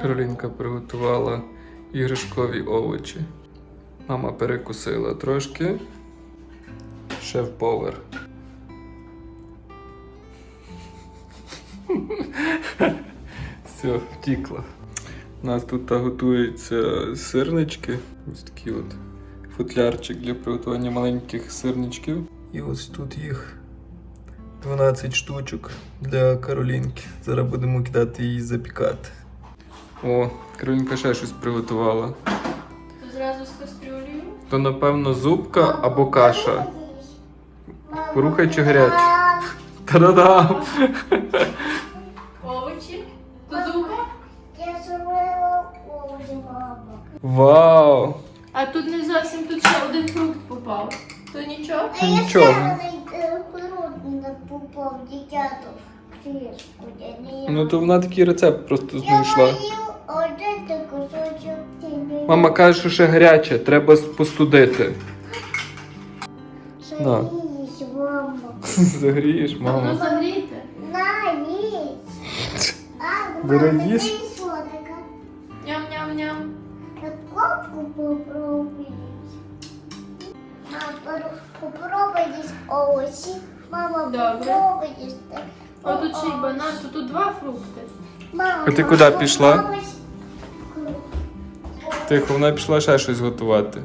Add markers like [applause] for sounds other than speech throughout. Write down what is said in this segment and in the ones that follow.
Каролінка приготувала іграшкові овочі. Мама перекусила трошки. Шеф-повар. [laughs] Все, втікла. У нас тут готуються сирнички. Ось такий от футлярчик для приготування маленьких сирничків. І ось тут їх 12 штучок для Каролінки. Зараз будемо кидати її запікати. О, Каролінка ще щось приготувала. То зразу з кастрюлею. То напевно зубка або каша. Порухай чи гаряче. Та-да-дам! Овочі. То зуба. Я зробила овочі, мама. Вау! А тут не зовсім тут ще один фрукт попав. То нічого? А я Нічого. ще попав їла. Ну то вона такий рецепт просто Я знайшла. Один кусочок. Мама каже, що ще гаряче, треба постудити. Це [laughs] На. мама. Загрієш, мама. загріте. На, їсть. А, Бери, мама, їж. що? Ням-ням-ням. Попробуй. Мама, пору- попробуй їсть овочі. Мама, Добре. попробуй їсти. О, тут ще й банан, то тут два фрукти. Мама, А ти куди пішла? попробуй. Тихо, вона пішла ще щось готувати.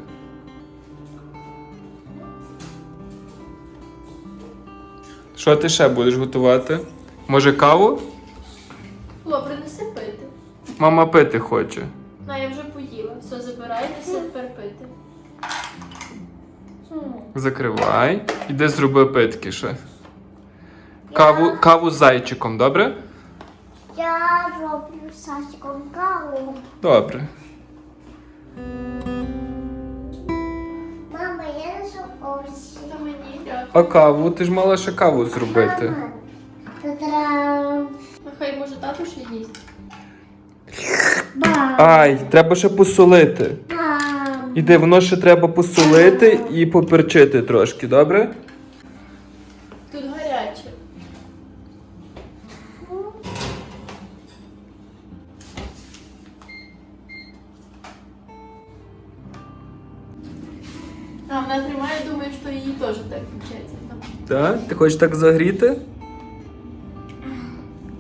Що ти ще будеш готувати? Може каву? О, принеси пити. Мама пити хоче. На, я вже поїла. Все, забирай, неси тепер пити. Закривай. Іди зроби питки ще. Каву, каву з зайчиком, добре? Я роблю з Сашком каву. Добре. Мама, я несу овочі. Та мені дякую. А каву? Ти ж мала ще каву зробити. Мама. Нехай може тато ще їсть. Бам. Ай, треба ще посолити. Бам. Іди, воно ще треба посолити і поперчити трошки, добре? Хочеш так загріти?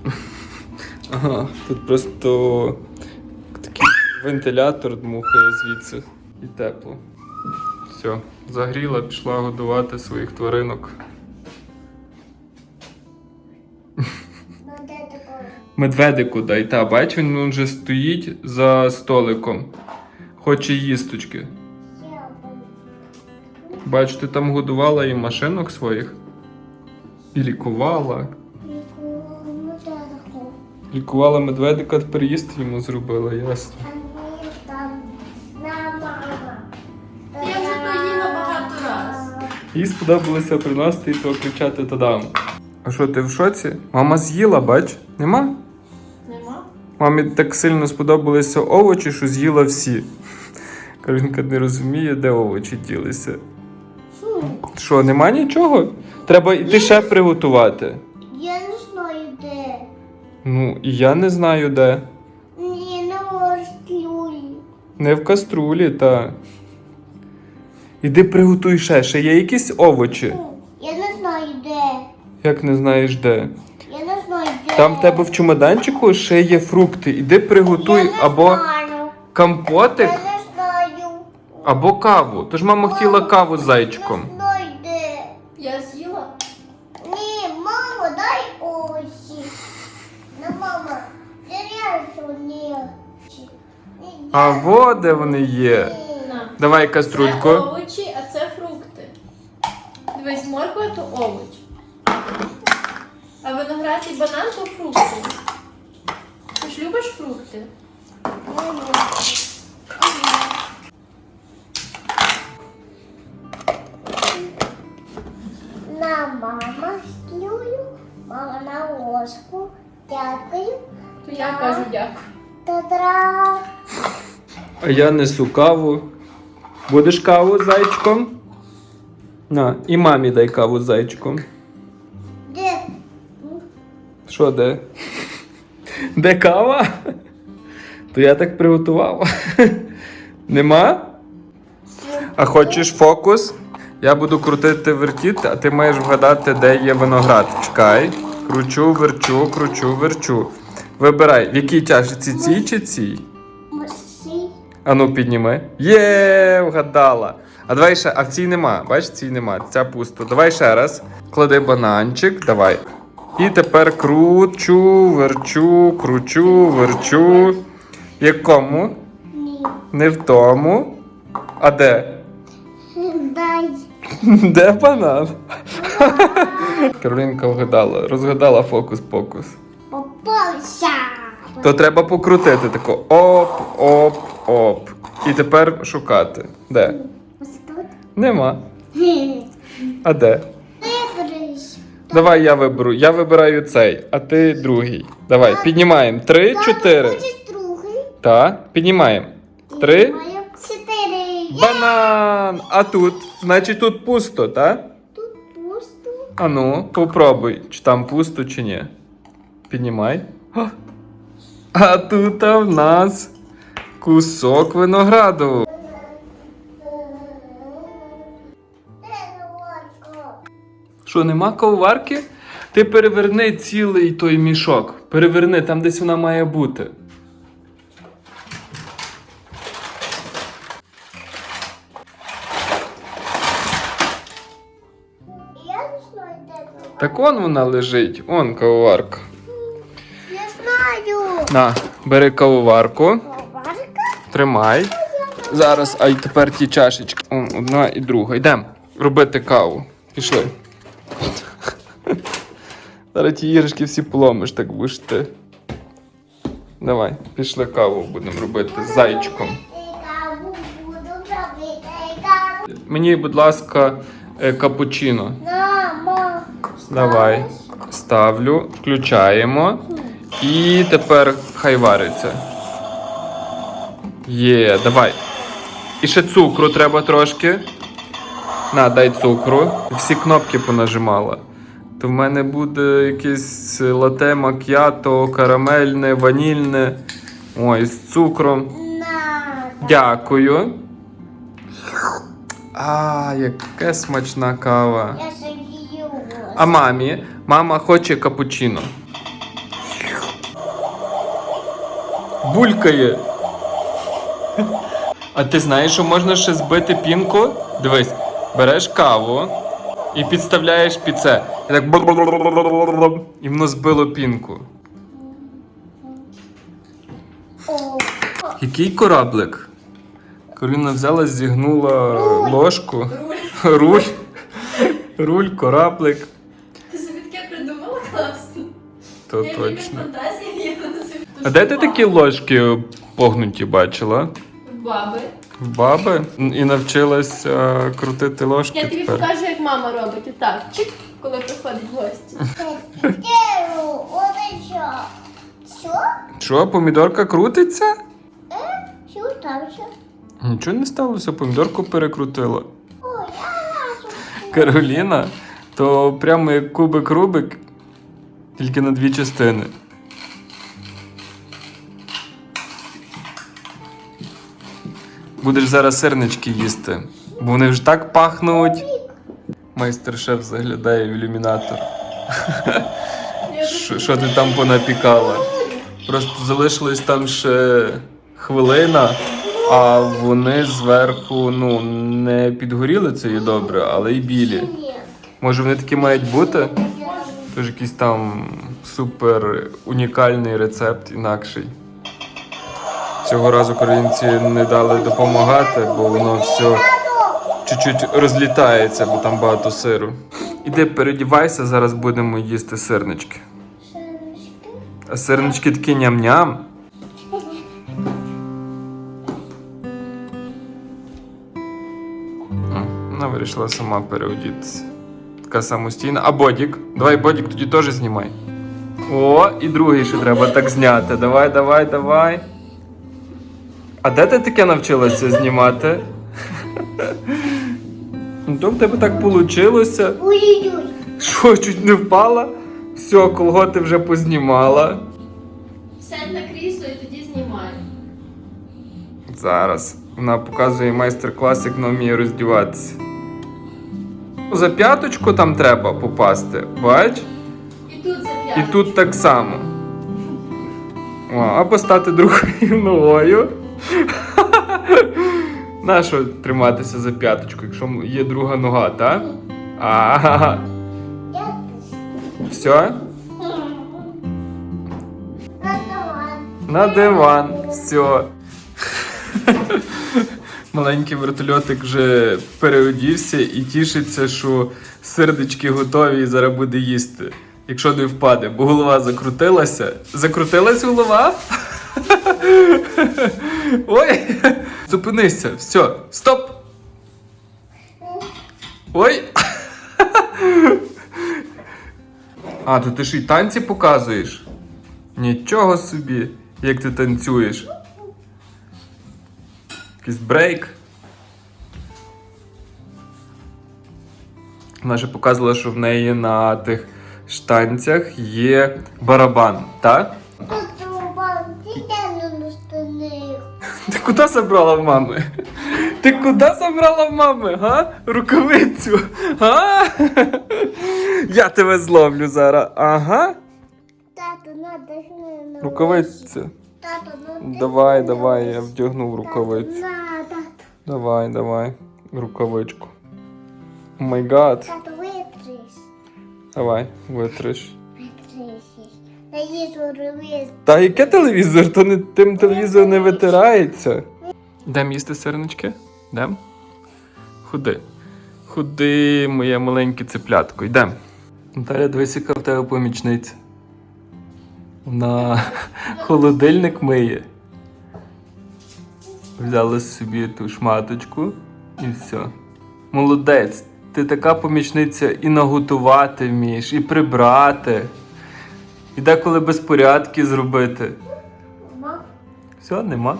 [laughs] Ага, тут просто такий вентилятор дмухає звідси і тепло. Все, загріла, пішла годувати своїх тваринок. Медведику дай, та бач, він вже стоїть за столиком. Хоче їсточки. Бач, ти там годувала і машинок своїх. І лікувала. Ну, де? Лікувала медведика, тепер їсти йому зробила, ясно. Я вже то їла багато раз. Їй сподобалося приносити і то кричати тадам. А що, ти в шоці? Мама з'їла, бач? Нема? Нема? Мамі так сильно сподобалися овочі, що з'їла всі. Каринка не розуміє, де овочі ділися. Що, нема нічого? Треба йти ще приготувати. Я не знаю де. Ну, і я не знаю де. Ні, не розклюю. Не в каструлі, та. Іди приготуй ще. Ще є якісь овочі. Я не знаю де. Як не знаєш де. Я не знаю де. Там в тебе в чемоданчику ще є фрукти. Іди Я приготуй не або знаю. компотик, Я не. Або каву. Тож мама хотіла каву з зайчиком. Не. Я з'їла? Ні, мамо, дай овочі. Ну, мама, дерев'яшо ні. А во де вони є. Давай Це каструльку. А я несу каву. Будеш каву з зайчиком? На, і мамі дай каву з зайчиком. Де? Що де? Де кава? То я так приготував. Нема? А хочеш фокус? Я буду крутити вертіти, а ти маєш вгадати, де є виноград. Чекай. Кручу, верчу, кручу, верчу. Вибирай, в якій чашці цій чи цій? Ану, підніми. Є, вгадала. А давай ще, а в цій нема. Бачиш, цій нема. Ця пусто. Давай ще раз. Клади бананчик, давай. І тепер кручу, верчу, кручу, верчу. Якому? Ні. Не в тому. А де? Дай. Де банан? Каролінка вгадала, розгадала фокус-покус. Попався. То треба покрутити тако оп, оп, оп. І тепер шукати. Де? Ось тут. Нема. А де? Виберись. Давай я виберу. Я вибираю цей, а ти другий. Давай, піднімаємо. Три, чотири. Хочеш другий? Та, піднімаємо. Три. Маю чотири. Банан! А тут? Значить тут пусто, та? Тут пусто. А ну, попробуй, чи там пусто, чи ні. Піднімай. А, а тут в нас кусок винограду. Що, нема коварки? Ти переверни цілий той мішок. Переверни, там десь вона має бути. Так он вона лежить, он кавоварка. Я знаю. На, бери кавоварку. Тримай. Зараз, а й тепер ті чашечки. Одна і друга. Йдемо робити каву. Пішли. [laughs] Зараз ті іграшки всі поломиш, так будеш ти. Давай, пішли каву будемо робити з зайчиком. Мені, будь ласка, е, капучино. Давай. Ставлю, включаємо. І тепер хай вариться. Є, давай. І ще цукру треба трошки. На, дай цукру. Всі кнопки понажимала. То в мене буде якесь лате мак'ято, карамельне, ванільне. Ой, з цукром. Дякую. А, яка смачна кава. А мамі? Мама хоче капучино. Булькає. А ти знаєш, що можна ще збити пінку? Дивись, береш каву і підставляєш під це. І так і воно збило пінку. Який кораблик? Кароліна взяла, зігнула ложку. Руль. Руль. Кораблик. Ти собі таке придумала класно. То я точно. фантазії, я А де ти такі ложки погнуті бачила? Баби. Баби? І навчилась е, крутити ложки Я тобі тепер. покажу, як мама робить. Отак, чик, коли приходить гості. Оце що? Що? Що, помідорка крутиться? Е? Що стався? Нічого не сталося, помідорку перекрутила. О, я разу. Кароліна, то прямо як кубик Рубик, тільки на дві частини. Будеш зараз сирнички їсти, бо вони вже так пахнуть. Майстер-шеф заглядає в ілюмінатор. Що ти там понапікала? Просто залишилась там ще хвилина, а вони зверху ну, не підгоріли це і добре, але й білі. Може вони такі мають бути? Тож якийсь там супер унікальний рецепт інакший. Цього разу українці не дали допомагати, бо воно все чуть-чуть розлітається, бо там багато сиру. Іди передівайся, зараз будемо їсти сирнички. А сирнички такі ням-ням. Вона вирішила сама переодітися. Така самостійна. А бодік? Давай бодік тоді теж знімай. О, і другий ще треба так зняти. Давай, давай, давай. А де ти таке навчилася знімати? Ну, то в тебе так вийшло. Що, чуть не впала? Все, колготи вже познімала. Сядь на крісло і тоді знімай. Зараз вона показує майстер-клас, як вона вміє роздіватися. За п'яточку там треба попасти, бач? І тут І тут так само. О, або стати другою [laughs] ногою. [laughs] Нащо триматися за п'яточку, якщо є друга нога, так? А, все? на диван. Все. [laughs] Маленький вертольотик вже переодівся і тішиться, що сердечки готові і зараз буде їсти. Якщо не впаде, бо голова закрутилася. Закрутилась голова? [laughs] Ой! Зупинися, все, стоп! Ой! А, то ти ж і танці показуєш? Нічого собі, як ти танцюєш. Якийсь брейк. Вона ще показувала, що в неї на тих штанцях є барабан, так? Ти куди забрала в мами? Ти куди забрала в мами, га? Рукавицю? Га? Я тебе зловлю зараз. Ага. Тату, надихни на. Тату, надихни Давай, давай, я весь. вдягнув рукавицю. На, тату. Давай, давай. Рукавичку. О май гад. Тату, витрись. Давай, витриш. На. Та яке телевізор? То не тим телевізор не витирається. Дем їсти сирнички? Дем? Ходи. Ходи, моє маленьке цеплятко, йдем. Наталя, дивись, яка в тебе помічниця. Вона [laughs] холодильник миє. Взяла собі ту шматочку і все. Молодець, ти така помічниця і наготувати вмієш, і прибрати. І деколи безпорядки зробити. Мама. Все, нема.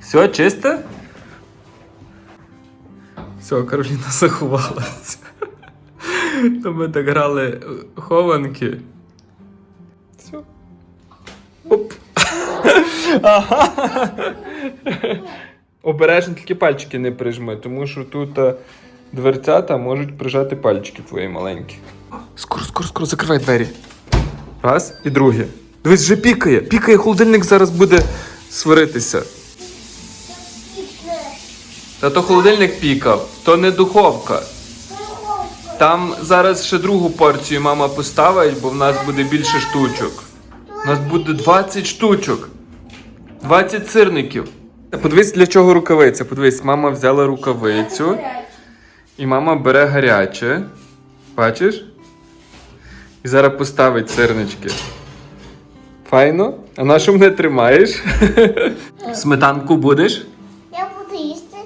Все, чисте? Все, Кароліна [laughs] заховалася. То ми так грали е, хованки. Все. Оп. [laughs] Ага. Обережно тільки пальчики не прижми, тому що тут е, дверцята можуть прижати пальчики твої маленькі. Скоро, скоро, скоро закривай двері. Раз і друге. Дивись, вже пікає. Пікає, холодильник зараз буде сваритися. Та то холодильник пікав, то не духовка. Там зараз ще другу порцію мама поставить, бо в нас буде більше штучок. У нас буде 20 штучок. 20 сирників. Подивись, для чого рукавиця. Подивись, мама взяла рукавицю. І мама бере гаряче. Бачиш? І зараз поставить сирнички. Файно? А на що мене тримаєш? Сметанку будеш? Я буду їсти.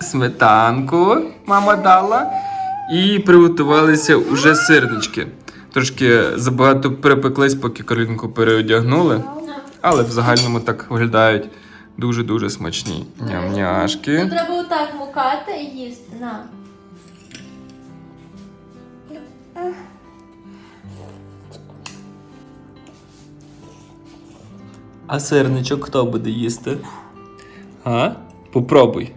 Сметанку мама дала. І приготувалися уже сирнички. Трошки забагато перепеклись, поки Каролінку переодягнули. Але в загальному так виглядають дуже-дуже смачні. Ням-няшки. треба отак мукати і їсти. На. А сирничок хто буде їсти? А? Попробуй.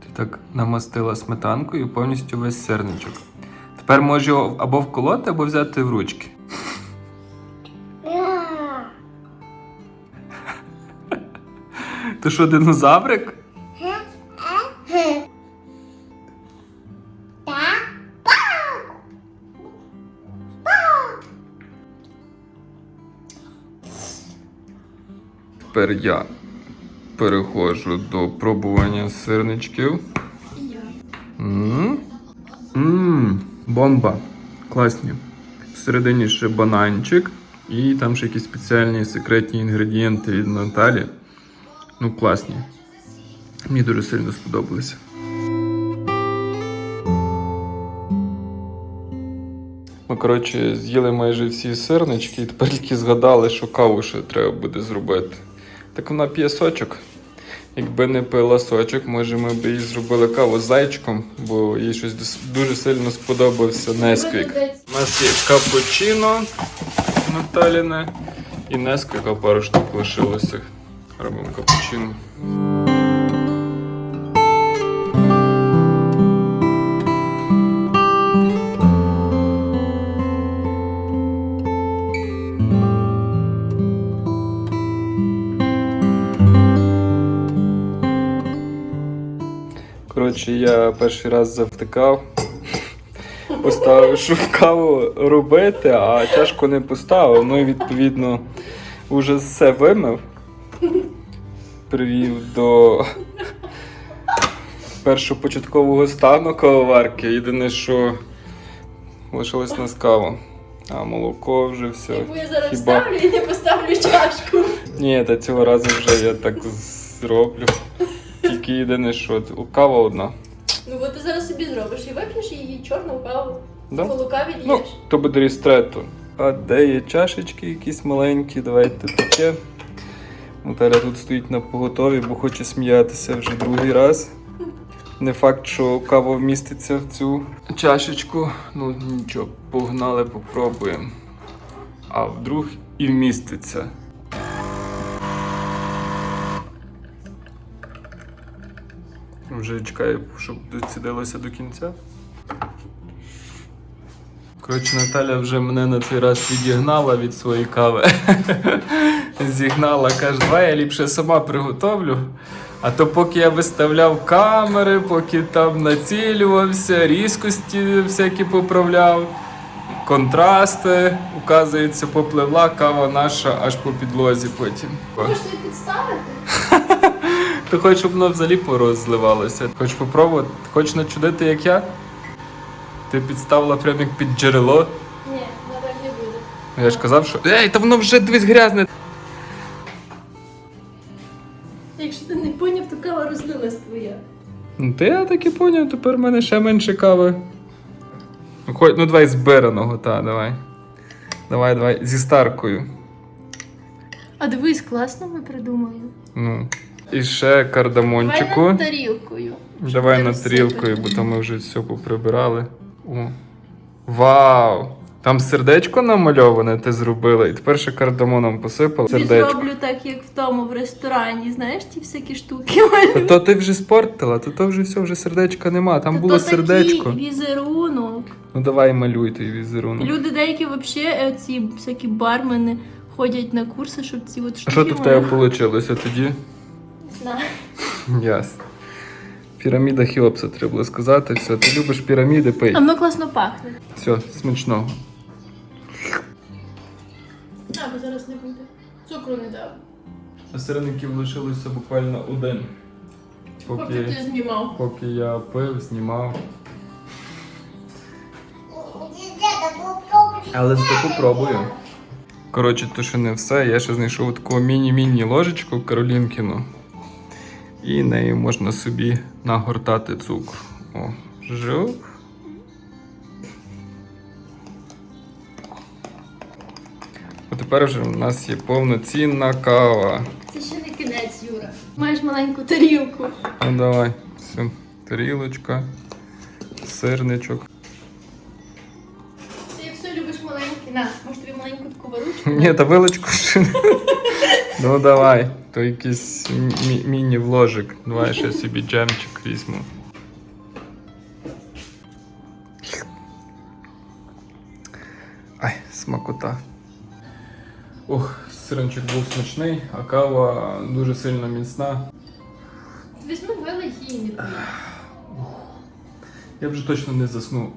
Ти так намастила сметанкою повністю весь сирничок. Тепер можеш його або вколоти, або взяти в ручки. Ти що, динозаврик? Тепер я переходжу до пробування сирничків. Мм. Мм. Бомба. Класні. Всередині ще бананчик. І там ще якісь спеціальні секретні інгредієнти від Наталі. Ну, класні. Мені дуже сильно сподобалися. Ми, коротше, з'їли майже всі сирнички і тепер тільки згадали, що каву ще треба буде зробити. Так вона п'є сочок. Якби не пила сочок, може ми б їй зробили каву з зайчиком, бо їй щось дуже сильно сподобався Несквік. У нас є капучино Наталіне і Несквіка пару штук лишилося. Робимо капучино. Коротше, я перший раз завтикав. Поставив, що каву робити, а чашку не поставив. Ну і відповідно вже все вимив. Привів до першопочаткового стану кавоварки. Єдине, що лишилось на кава. А молоко вже все. Яку я зараз Хіба- вставлю і не поставлю чашку. Ні, та цього разу вже я так зроблю. Тільки єдине, що кава одна. Ну от ти зараз собі зробиш і вип'єш її чорну каву. Да? Молока від'їш. Ну, то буде рістретто. А де є чашечки якісь маленькі, давайте таке. Наталя тут стоїть на поготові, бо хоче сміятися вже другий раз. Не факт, що кава вміститься в цю чашечку. Ну нічого, погнали, попробуємо. А вдруг і вміститься. Вже чекаю, щоб доцідилося до кінця. Коротше, Наталя вже мене на цей раз відігнала від своєї кави. [laughs] Зігнала, каже, давай я ліпше сама приготовлю. А то поки я виставляв камери, поки там націлювався, різкості всякі поправляв, контрасти, указується, попливла кава наша аж по підлозі потім. Можеш собі підставити? [laughs] Ти хочеш, щоб воно взагалі порозливалося? Хочеш попробувати? Хочеш начудити, як я? Ти підставила прямо як під джерело. Ні, на так не буде. Я ж казав, що. Ей, та воно вже дивись грязне. Ну, ти я так і поняв, тепер в мене ще менше кави. Ну, хоч- ну давай збираного, та, давай. Давай, давай, зі старкою. А дивись, класно ми придумали. Ну. І ще Давай над тарілкою. Давай над тарілкою, бо там ми вже все поприбирали. О. Вау! Там сердечко намальоване ти зробила, і тепер ще кардамоном посипала. Сердечко. зроблю так, як в тому в ресторані, знаєш, ті всякі штуки. Та то ти вже спортила, то то вже все, вже сердечка нема. Там Та було то сердечко. Такий візерунок. Ну давай малюй той візерунок. Люди деякі взагалі ці всякі бармени ходять на курси, щоб ці от А що то в тебе вийшло тоді? Не знаю. Ясно. Піраміда Хіопса треба було сказати. Все, ти любиш піраміди, пий. А воно класно пахне. Все, смачного. А, бо зараз не буде. Цукру не дав. А сирників лишилося буквально один. Поки ти знімав. поки я пив, знімав. Але зато попробую. Коротше, то ще не все. Я ще знайшов таку міні-міні ложечку Каролінкіну. І нею можна собі нагортати цукор. О, жук. Тепер вже у нас є повноцінна кава. Це ще не кінець, Юра. Маєш маленьку тарілку. Ну давай, все, тарілочка, сирничок. Ти все любиш маленьке. На, може тобі маленьку таку варучку? Ні, та вилочку ще. Ну давай, то якийсь мі- міні-вложик. Давай ще собі джемчик візьму. Ай, смакота. Ох, сирончик був смачний, а кава дуже сильно міцна. Візьми її. Я вже точно не засну.